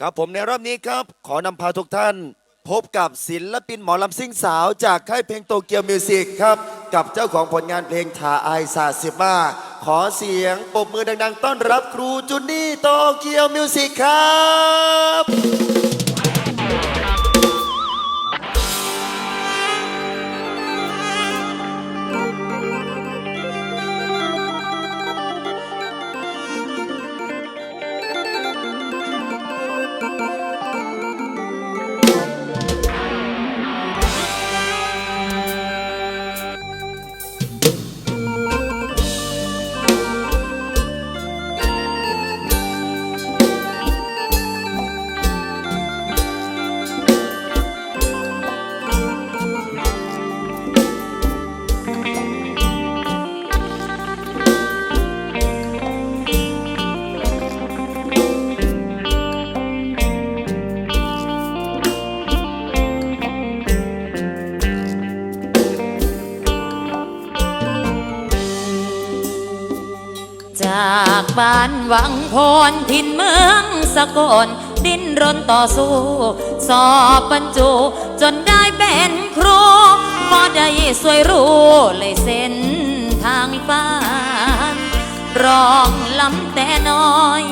ครับผมในรอบนี้ครับ ขอนำพาทุกท่าน พบกับศิลปินหมอลำซิ่งสาวจากค่ายเพลงโตเกียวมิวสิกครับ กับเจ้าของผลงานเพลงทาไอซาสิมาขอเสียงปรบมือดัง ๆ ต้อนรับครูจุนนี่โตเกียวมิวสิกครับ จากบ้านวังพรทินเมืองสกลดิ้นรนต่อสู้ สอบบรรจุ จนได้เป็นครูพอได้สวยรู้เลยเส้นทางฟ้านร้องลำแต่น้อย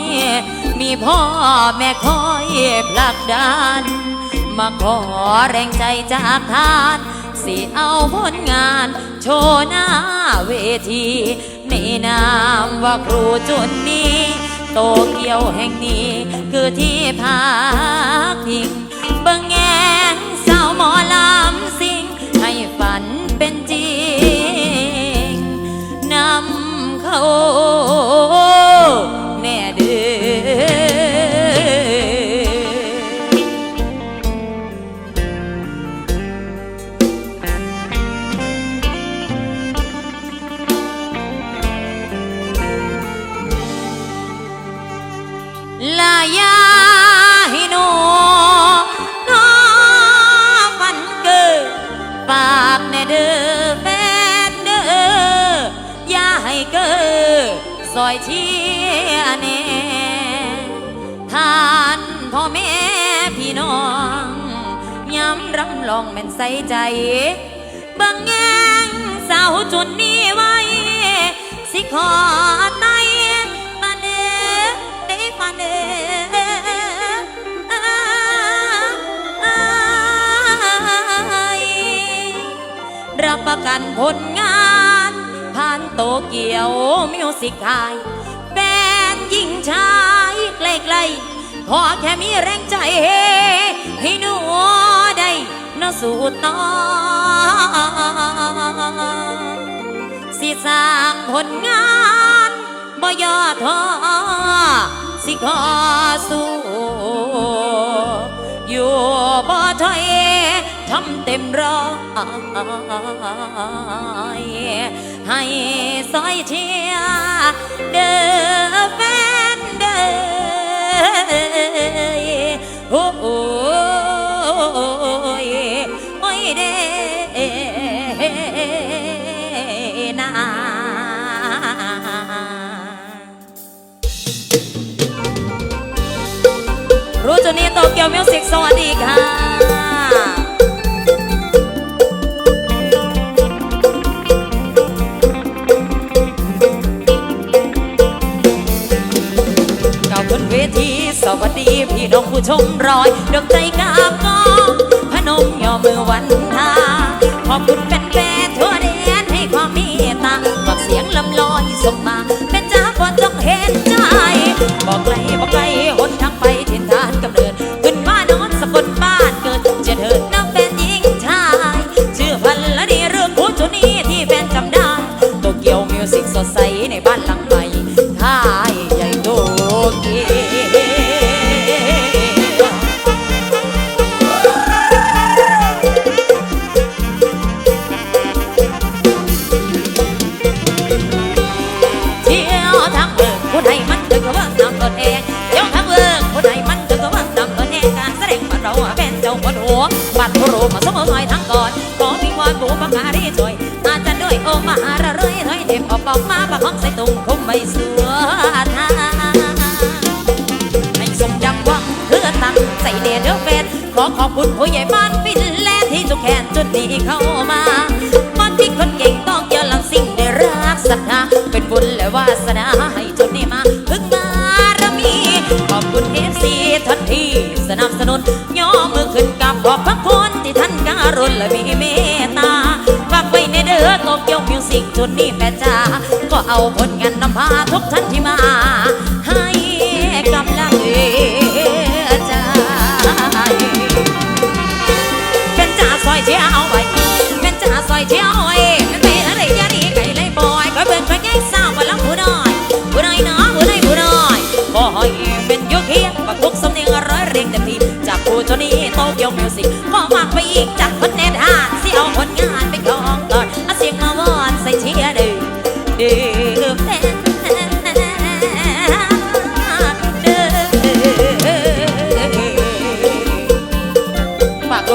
มีพ่อแม่คอยผลักดัน มาขอแรงใจจากท่าน สิเอาผลงาน โชว์หน้าเวทีในนามว่าครูจุนนี้ โตเกียวแห่งนี้คือที่พักพิงเบิ่งแงนสาวหมอลำสิง ให้ฝันเป็นจริงนำเขา ลายาให้หนูน้อฟันเกิดปากแน่เด้อแฟนเด้อย่าให้เกิดซอยเชียร์แน่ท่านพ่อแม่พี่น้องย้ำรำลองแม่นใส่ใจบังแงงสาวจนนี้ไว้สิขอตา ประกันผลงานผ่านโตเกียวมิวสิกไทยแฟนหญิงชายใกลๆขอแค่มีแรงใจให้หนูได้นสู่ต่อสิสร้างผลงานบ่ย่อท้อสิขอสู้อยู่บ่ถอย ทำเต็มร้อยให้ซอยเชียเด้อแฟนเด้อโอ้โอ้ยโอ้ยเด้นารู้จุนี้โตเกียวมิวสิกสวัสดีค่ะ ดีพี่น้องผู้ชมรอยดวงใจกาบกองพนมย่อมือวันทาขอบคุณแฟนๆทั่วแดนให้ความเมตตาฝากเสียงลำลอยส่งมาเป็นจ้าพองเห็นใจ บอกไกลบอกไกลหนทางไปถิ่นฐานกำเนิดขึ้นมานอนสกลบ้านเกิดเจะเถิดนับเป็นหญิงชายชื่อพันละดีเรื่องผู้จุนี้ที่แฟนจำได้โตเกียวมิวสิกสดใสในบ้านหลัง ไเสัอทางให้สมดังหวังเพื่อตั้งใจเดือดเป็ดขอขอบคุณผู้ใหญ่บ้านฟินแลนด์ที่จุกแขนจุดนี้เข้ามาบ้านที่คนเก่งต้องเจอหลังสิ่งได้รักศรัทธาเป็นบุญ จุดนี้แม่จ้าก็เอาผลงานนำพาทุกท่านที่มา ให้กำลังใจเป็นจ่าซอยเชียเอาไว้เป็นจ่าซอยเชียเอาไว้เป็นไปอะไรอยาดีไก่เลยบอยก็เบิ่งก็ยังสาวว่าลังผู้น้อยผู้น้อยเนาะผู้น้อยผู้น้อยก็ให้เป็นยุคเฮียบักทุกสำเนียงร้อยเรียงเต็มที่จากผู้เจ้านี้โตเกียวมิวสิกก็มากไปอีกจากคนแน่นหาดสิเอาผลงาน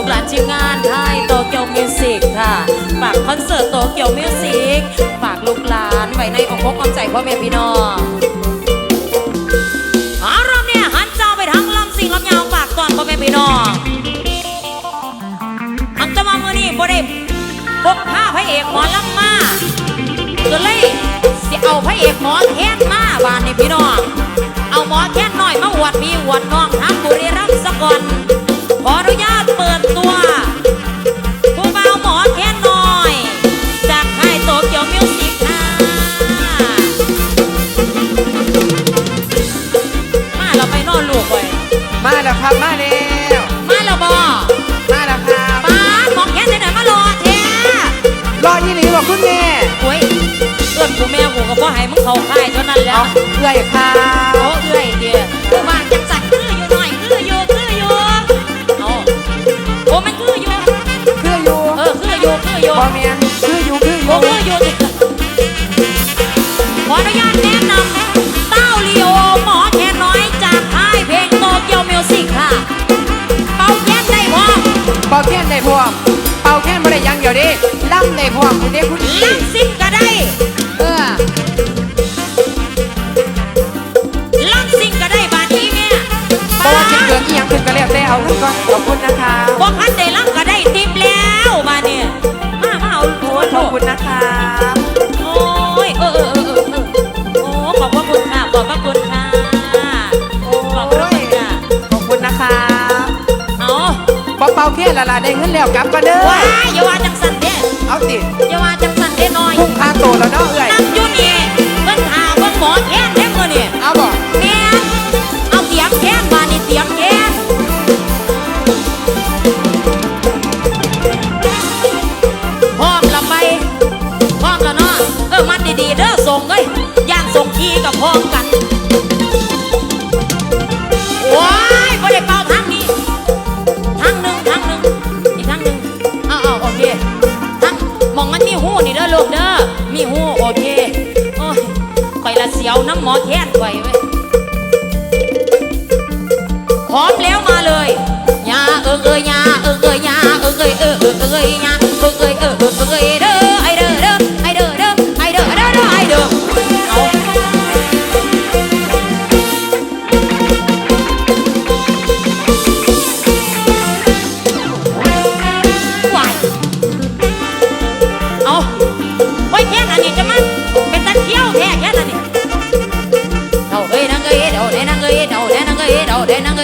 ลูกหลานทีมงานไทยโตเกียวมิวสิกค่ะ ฝากคอนเสิร์ตโตเกียวมิวสิกฝากลูกหลานไว้ในอ้อมอกอ้อมใจพ่อแม่พี่น้องอารอบเนี่ยหันเจ้าไปทางลำสิงลำยาวฝากตอนพ่อแม่พี่น้องอันตมามือนี่บ่ได้พกผ้าพระเอกหมอลำมาก็เลยสิเอาพระเอกหมอแค้นมาบ้านนี่พี่น้องเอาหมอแค้นหน่อยมาอวดพี่อวดน้องทางบุรีรัมย์ กูแม่กูก็บ่ให้มึงเข้าค่ายเท่านั้นแหล้เอาวเอื่อยครัโอ้บเอื้อยเดียวกูว่าจังสักคืออยู่หน่อยคืออยู่คืออยู่เอาโอ้มันคืออยู่คืออยู่เออคืออยู่คืออยู่บอเมียนคืออยู่คืออโอ้ยู่คืออยู่ดิขออนุญาตแนะนำเต้าลีโอหมอแคนน้อยจากค่ายเพลงโตเกียวมิวสิกค่ะเป่าแค้นได้พร้อมเป่าแค้นได้พวกเป่าแค้นบ่ได้อยังเดียวดิล่ำได้พวกคุณเด็กคุณพี่ลังซิ่งก็ได้ เอาขึ้นก่อนขอบคุณนะคะบอกคันได้ลังก็ได้ติบแล้วบาดเนี่ยมามาเอาโอ้ขอบคุณนะคะโอ้ยเออเออเออเออเออโอ้ขอบพระคุณค่ะขอบพระคุณค่ะโอ้ขอบพระยคุณค่ะขอบคุณนะคะเอาเป่าเป่าแค้นละละได้เงินแล้วกลับกันเด้อว้ายอย่าว่าจังสันเด้เอาติอย่าว่าจังสันเด้น้อยพุ่งค่าโตแล้วเนาะเอื่อยนั่งอยู่นี่เพิ่นหาเพิ่นหมอแค้นเด้ แค้นข่อยเว้ยพร้อมแล้วมาเลยยาเอิงเอ้ยยาเอิงเอ้ยยาเอิงเอ้ยเออเออเอิงเอ้ยยาเอิงเอ้ยเออเออเอิงเอ้ยเด้อไอเด้อเด้อไอเด้อเด้อไอเด้อเด้อเด้อไอเด้อเอาไหวเอาไว้แค่นั้นนี่จะมันเป็น Then ang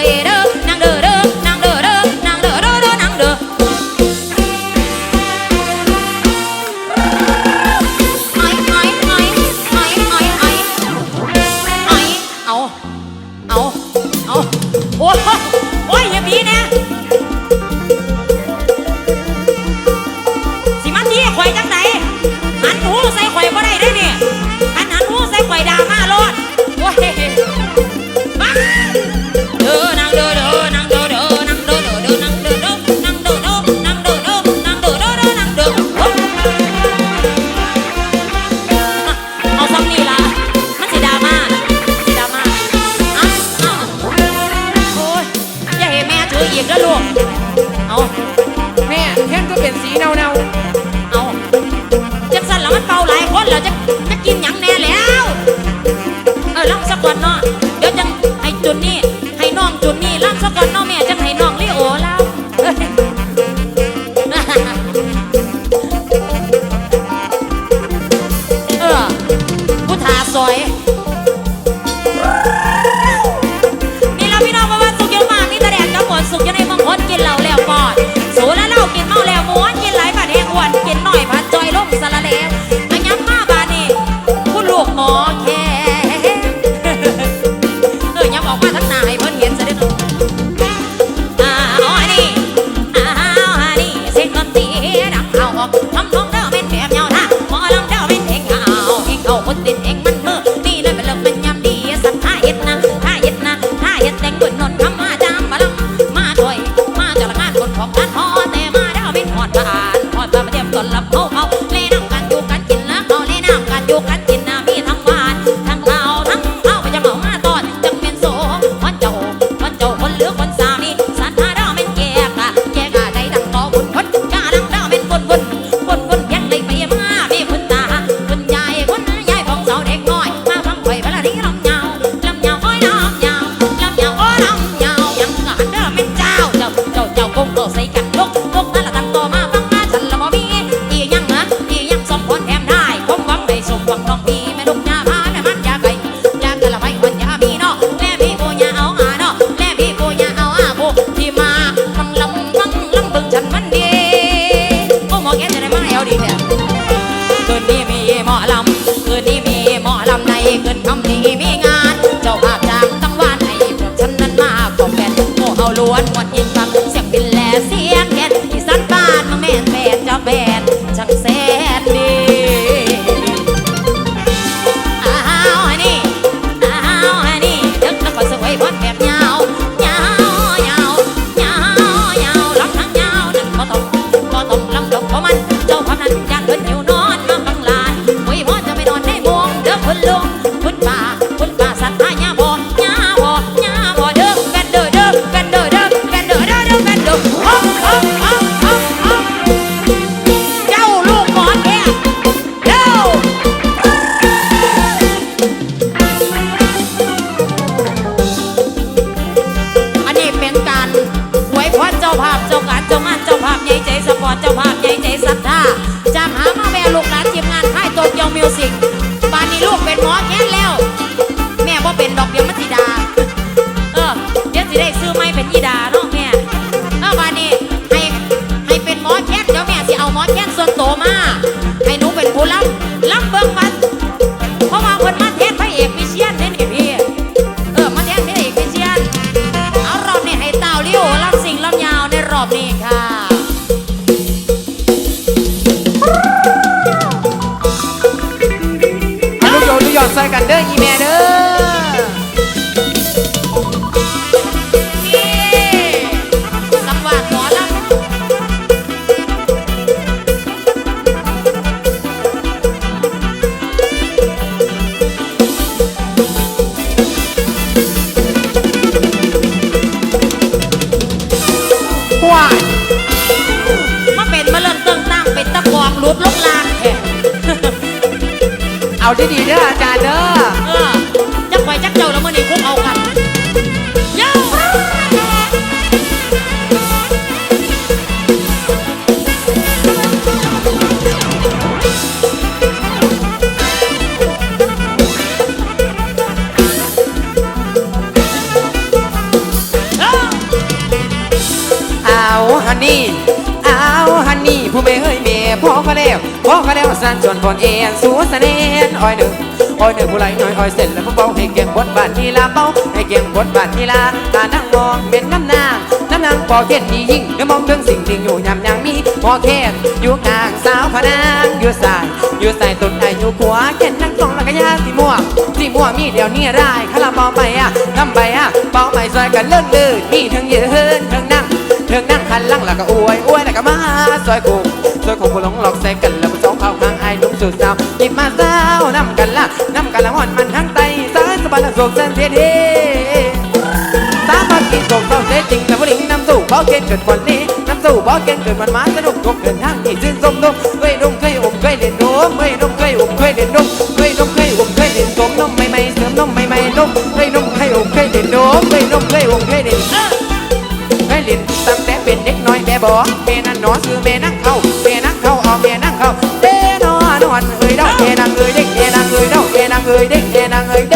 ยวดีเนี่ยคืนนี้มีหมอลำคืนนี้มีหมอลำในคืนคำนี้มีงาน เจ้าภาพจ้างตั้งวันให้พวกฉันนั้นมาขอบแก่นโมเอาล้วนหมดอินฟังเสียงบินแลเสียงเห็ดที่สันบ้านมาแม่นแม่จะแบ่ หมอแค้น เอาดี สันจวนพอนเอ็นสูสเนนอ้อยหนึ่งอ้อยหนึ่งผู้ไหลหน่อยอ้อยเสร็จแล้วผู้เบาให้เกียงบทบาททีลาเบาให้เกียงบทบาททีลาตานั่งมองเป็นน้ำนางน้ำนางปอเก็ดดียิ่งเดี๋ยวมองเรื่องสิ่งที่อยู่ยำยังมีพอแค่อยู่กลางสาวพนางอยู่สายอยู่สายต้นไออยู่ขวาเก็ดนั่งสองแลักยาสีม่วงสีม่วงมีเดี๋ยวนี้ได้คาราเบาไปอะน้ำไปอะเบาไปซอยกันเลื่อนลื่นมีทั้งยืนทั้งนั่งเทิงนั่งคันลังแล้วก็อวยอวยแล้วก็มาซอยกูซอยของกูหลงหลอกใส่กัน แล้วกูสองเข้าข้างไอ้หนุ่มสุดสาวหยิบมาสาวนำกันละนำกันละหอนมันทั้งไตสายสะบัดละโศกเส้นเทียดีสามัคคีโศกเศร้าเสียจริงแต่ผู้หญิงนำสู่บ่เก่งเกิดวันนี้นำสู่บ่เก่งเกิดวันมาสนุกทุกเดินทางที่ชื่นชมนมเคยนมเคยอมเคยเล่นนมเคยนมเคยอมเคยเล่นนมเคยนมเคยอมเคยเล่นนมนมใหม่ๆเสริมนมใหม่ๆนมเคยนมเคยอมเคยเล่นนมเคยนมเคยอมเคยเล่นเคยเล่นตั้งแต่เป็นเด็กน้อยแม่บอแม่นั่นหนอซื้อแม่นั่งเข้าแม่นั่งเข้าออกแม่นั่งเข้า เด้นอนอนเอ้ยดอกแม่นั่งเอ้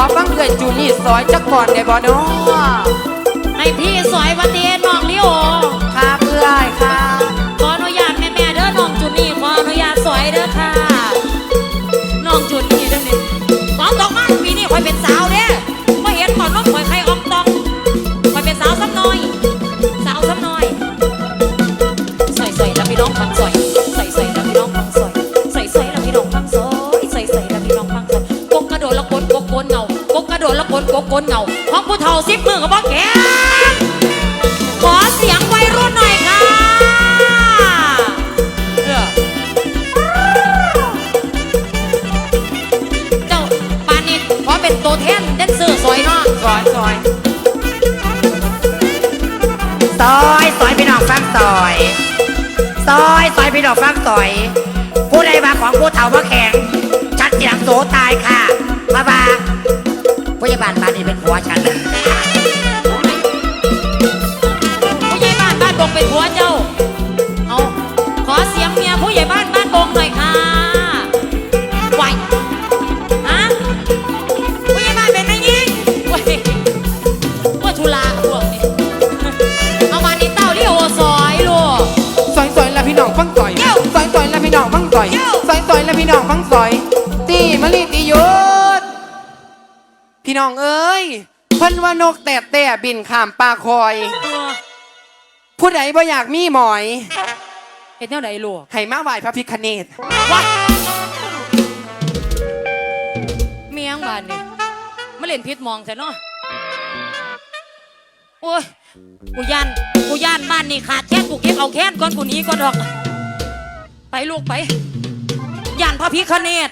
อฟังเอื้อยจูนี่ซอยจักก่อนได้บ่เนาะให้พี่สวยวันเตียน้องลิโอครับเอื้อยค่ะขออนุญาตแม่แม่ๆเด้อน้องจุนนี่ขออนุญาตสวยเด้อค่ะน้องจุนนี่เด้อเนี่ยสองดอกไม้ปีนี้คอยเป็นสาวเด้ ดดแล้วกดกกโกนเงาของผู้เฒ่าซิบมือกับบ่แขนขอเสียงวัยรุ่นหน่อยค่ะเออเจ้าปานนี้ขอเป็นตัวแทนแดนเซอร์ซอยเนาะซอยซอยซอยซอยพี่น้องฟังซอยซอยซอยพี่น้องฟังซอย ผู้ใดมาของผู้เฒ่ามาแข่งชัดเสียงโสตายค่ะมาบา พยาบาลบ้านนี่เป็นผัวฉันผู้ใหญ่บ้านบ้านบงเป็นผัวเจ้า เอาขอเสียงเมียผู้ใหญ่บ้านบ้านบงหน่อยค่ะไหวฮะผู้ใหญ่บ้านเป็นนางไหวว่าทุลาพวกนี้เอามานี่เต้าเลี้ยวซอยลูกซอยซอยแล้วพี่น้องฟังซอยซอยซอยแล้วพี่น้องฟังซอยซอยซอยแล้วพี่น้องฟังซอยตีมะลิตีโย พี่น้องเอ้ยเพิ่นว่านกแต่แต่บินข้ามป่าคอย ผู้ใดบ่อยากมีหมอย เห็นแนวไหนลูกให้มาไหว้พระพิคเนตว้าเมียงบ้านนี่มาเล่นพิษมองใช่เนาะโอ้ยกูย่านกูย่านบ้านนี่ขาดแค้นกูเก็บเอาแค้นก่อนกูหนี้ก่อนดอก ไปลูกไปย่านพระพิคเนต